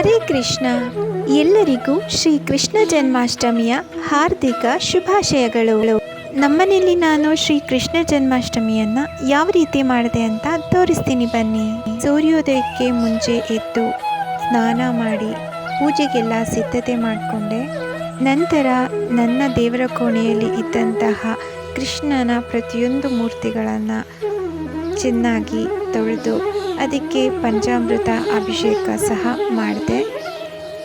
ಹರೇ ಕೃಷ್ಣ. ಎಲ್ಲರಿಗೂ ಶ್ರೀ ಕೃಷ್ಣ ಜನ್ಮಾಷ್ಟಮಿಯ ಹಾರ್ದಿಕ ಶುಭಾಶಯಗಳು. ನಮ್ಮನೇಲಿ ನಾನು ಶ್ರೀ ಕೃಷ್ಣ ಜನ್ಮಾಷ್ಟಮಿಯನ್ನು ಯಾವ ರೀತಿ ಮಾಡಿದೆ ಅಂತ ತೋರಿಸ್ತೀನಿ ಬನ್ನಿ. ಸೂರ್ಯೋದಯಕ್ಕೆ ಮುಂಚೆ ಎದ್ದು ಸ್ನಾನ ಮಾಡಿ ಪೂಜೆಗೆಲ್ಲ ಸಿದ್ಧತೆ ಮಾಡಿಕೊಂಡೆ. ನಂತರ ನನ್ನ ದೇವರ ಕೋಣೆಯಲ್ಲಿ ಇದ್ದಂತಹ ಕೃಷ್ಣನ ಪ್ರತಿಯೊಂದು ಮೂರ್ತಿಗಳನ್ನು ಚೆನ್ನಾಗಿ ತೊಳೆದು ಅದಕ್ಕೆ ಪಂಚಾಮೃತ ಅಭಿಷೇಕ ಸಹ ಮಾಡಿದೆ.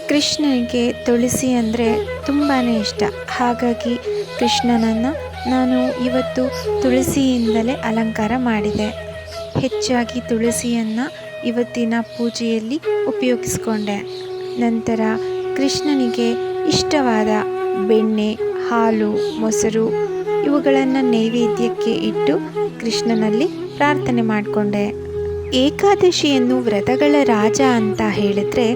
ಕೃಷ್ಣನಿಗೆ ತುಳಸಿ ಅಂದರೆ ತುಂಬಾ ಇಷ್ಟ. ಹಾಗಾಗಿ ಕೃಷ್ಣನನ್ನು ನಾನು ಇವತ್ತು ತುಳಸಿಯಿಂದಲೇ ಅಲಂಕಾರ ಮಾಡಿದೆ. ಹೆಚ್ಚಾಗಿ ತುಳಸಿಯನ್ನು ಇವತ್ತಿನ ಪೂಜೆಯಲ್ಲಿ ಉಪಯೋಗಿಸ್ಕೊಂಡೆ. ನಂತರ ಕೃಷ್ಣನಿಗೆ ಇಷ್ಟವಾದ ಬೆಣ್ಣೆ, ಹಾಲು, ಮೊಸರು ಇವುಗಳನ್ನು ನೈವೇದ್ಯಕ್ಕೆ ಇಟ್ಟು ಕೃಷ್ಣನಲ್ಲಿ ಪ್ರಾರ್ಥನೆ ಮಾಡಿಕೊಂಡೆ. ಏಕಾದಶಿಯನ್ನು ವ್ರತಗಳ ರಾಜ ಅಂತ ಹೇಳಿದ್ರೆ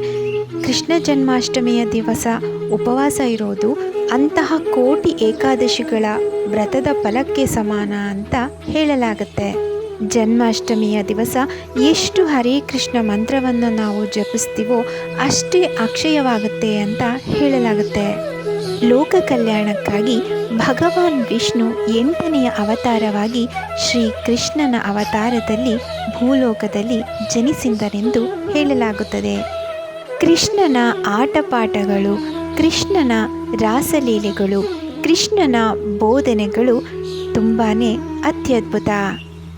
ಕೃಷ್ಣ ಜನ್ಮಾಷ್ಟಮಿಯ ದಿವಸ ಉಪವಾಸ ಇರೋದು ಅಂತಹ ಕೋಟಿ ಏಕಾದಶಿಗಳ ವ್ರತದ ಫಲಕ್ಕೆ ಸಮಾನ ಅಂತ ಹೇಳಲಾಗುತ್ತೆ. ಜನ್ಮಾಷ್ಟಮಿಯ ದಿವಸ ಎಷ್ಟು ಹರೇ ಕೃಷ್ಣ ಮಂತ್ರವನ್ನು ನಾವು ಜಪಿಸ್ತೀವೋ ಅಷ್ಟೇ ಅಕ್ಷಯವಾಗುತ್ತೆ ಅಂತ ಹೇಳಲಾಗುತ್ತೆ. ಲೋಕ ಕಲ್ಯಾಣಕ್ಕಾಗಿ ಭಗವಾನ್ ವಿಷ್ಣು ಎಂಟನೆಯ ಅವತಾರವಾಗಿ ಶ್ರೀ ಕೃಷ್ಣನ ಅವತಾರದಲ್ಲಿ ಭೂಲೋಕದಲ್ಲಿ ಜನಿಸಿದರೆಂದು ಹೇಳಲಾಗುತ್ತದೆ. ಕೃಷ್ಣನ ಆಟಪಾಠಗಳು, ಕೃಷ್ಣನ ರಾಸಲೀಲೆಗಳು, ಕೃಷ್ಣನ ಬೋಧನೆಗಳು ತುಂಬಾ ಅತ್ಯದ್ಭುತ.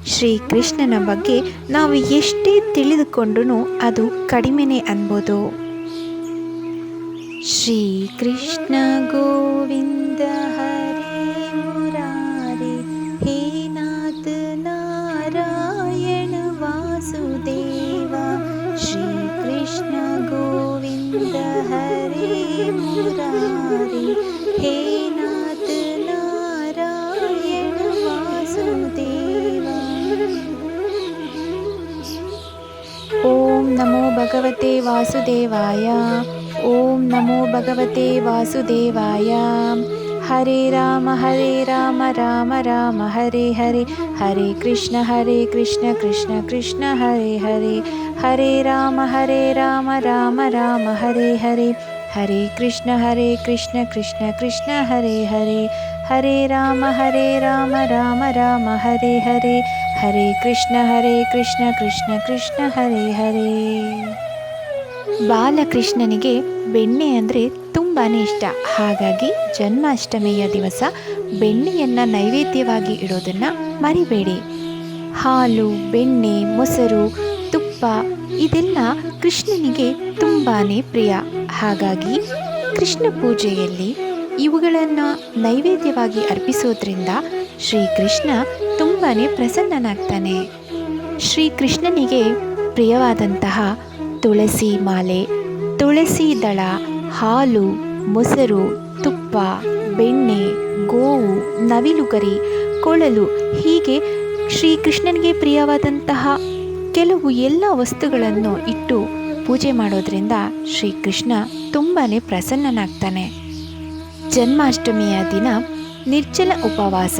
ಶ್ರೀ ಕೃಷ್ಣನ ಬಗ್ಗೆ ನಾವು ಎಷ್ಟೇ ತಿಳಿದುಕೊಂಡ್ರೂ ಅದು ಕಡಿಮೆನೇ ಅನ್ಬೋದು. श्रीकृष्ण गोविन्द हरे मुरारे हे नाथ नारायण वासुदेव श्रीकृष्ण गोविन्द हरे मुरारे हे नाथ नारायण वासुदेव। ॐ नमो भगवते वासुदेवाय ॐ नमो भगवते वासुदेवाय। हरे राम हरे राम राम राम, हरे हरे। हरे कृष्ण हरे कृष्ण कृष्ण कृष्ण, हरे हरे। हरे राम हरे राम राम राम, हरे हरे। हरे कृष्ण हरे कृष्ण कृष्ण कृष्ण, हरे हरे। हरे राम हरे राम राम राम, हरे हरे। हरे कृष्ण हरे कृष्ण कृष्ण कृष्ण, हरे हरे। ಬಾಲಕೃಷ್ಣನಿಗೆ ಬೆಣ್ಣೆ ಅಂದರೆ ತುಂಬಾ ಇಷ್ಟ. ಹಾಗಾಗಿ ಜನ್ಮಾಷ್ಟಮಿಯ ದಿವಸ ಬೆಣ್ಣೆಯನ್ನು ನೈವೇದ್ಯವಾಗಿ ಇಡೋದನ್ನು ಮರಿಬೇಡಿ. ಹಾಲು, ಬೆಣ್ಣೆ, ಮೊಸರು, ತುಪ್ಪ ಇದೆಲ್ಲ ಕೃಷ್ಣನಿಗೆ ತುಂಬಾ ಪ್ರಿಯ. ಹಾಗಾಗಿ ಕೃಷ್ಣ ಪೂಜೆಯಲ್ಲಿ ಇವುಗಳನ್ನು ನೈವೇದ್ಯವಾಗಿ ಅರ್ಪಿಸೋದ್ರಿಂದ ಶ್ರೀಕೃಷ್ಣ ತುಂಬಾ ಪ್ರಸನ್ನನಾಗ್ತಾನೆ. ಶ್ರೀಕೃಷ್ಣನಿಗೆ ಪ್ರಿಯವಾದಂತಹ ತುಳಸಿ ಮಾಲೆ, ತುಳಸಿ ದಳ, ಹಾಲು, ಮೊಸರು, ತುಪ್ಪ, ಬೆಣ್ಣೆ, ಗೋವು, ನವಿಲುಗರಿ, ಕೊಳಲು ಹೀಗೆ ಶ್ರೀಕೃಷ್ಣನಿಗೆ ಪ್ರಿಯವಾದಂತಹ ಕೆಲವು ಎಲ್ಲ ವಸ್ತುಗಳನ್ನು ಇಟ್ಟು ಪೂಜೆ ಮಾಡೋದ್ರಿಂದ ಶ್ರೀಕೃಷ್ಣ ತುಂಬಾ ಪ್ರಸನ್ನನಾಗ್ತಾನೆ. ಜನ್ಮಾಷ್ಟಮಿಯ ದಿನ ನಿರ್ಜಲ ಉಪವಾಸ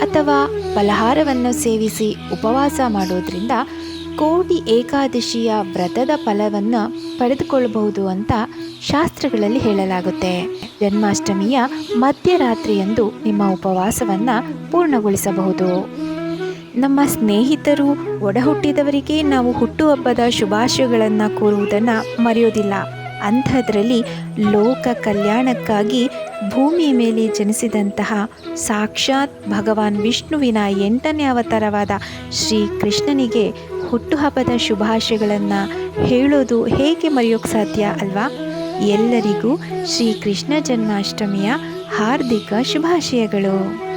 ಅಥವಾ ಫಲಹಾರವನ್ನು ಸೇವಿಸಿ ಉಪವಾಸ ಮಾಡೋದ್ರಿಂದ ಕೋಟಿ ಏಕಾದಶಿಯ ವ್ರತದ ಫಲವನ್ನು ಪಡೆದುಕೊಳ್ಳಬಹುದು ಅಂತ ಶಾಸ್ತ್ರಗಳಲ್ಲಿ ಹೇಳಲಾಗುತ್ತೆ. ಜನ್ಮಾಷ್ಟಮಿಯ ಮಧ್ಯರಾತ್ರಿಯಂದು ನಿಮ್ಮ ಉಪವಾಸವನ್ನು ಪೂರ್ಣಗೊಳಿಸಬಹುದು. ನಮ್ಮ ಸ್ನೇಹಿತರು ಒಡಹುಟ್ಟಿದವರಿಗೆ ನಾವು ಹುಟ್ಟುಹಬ್ಬದ ಶುಭಾಶಯಗಳನ್ನು ಕೋರುವುದನ್ನು ಮರೆಯೋದಿಲ್ಲ. ಅಂಥದ್ರಲ್ಲಿ ಲೋಕ ಕಲ್ಯಾಣಕ್ಕಾಗಿ ಭೂಮಿಯ ಮೇಲೆ ಜನಿಸಿದಂತಹ ಸಾಕ್ಷಾತ್ ಭಗವಾನ್ ವಿಷ್ಣುವಿನ ಎಂಟನೇ ಅವತಾರವಾದ ಶ್ರೀ ಕೃಷ್ಣನಿಗೆ ಹುಟ್ಟುಹಬ್ಬದ ಶುಭಾಶಯಗಳನ್ನು ಹೇಳೋದು ಹೇಗೆ ಮರೆಯೋಕ್ಕೆ ಸಾಧ್ಯ ಅಲ್ವಾ? ಎಲ್ಲರಿಗೂ ಶ್ರೀ ಕೃಷ್ಣ ಜನ್ಮಾಷ್ಟಮಿಯ ಹಾರ್ದಿಕ ಶುಭಾಶಯಗಳು.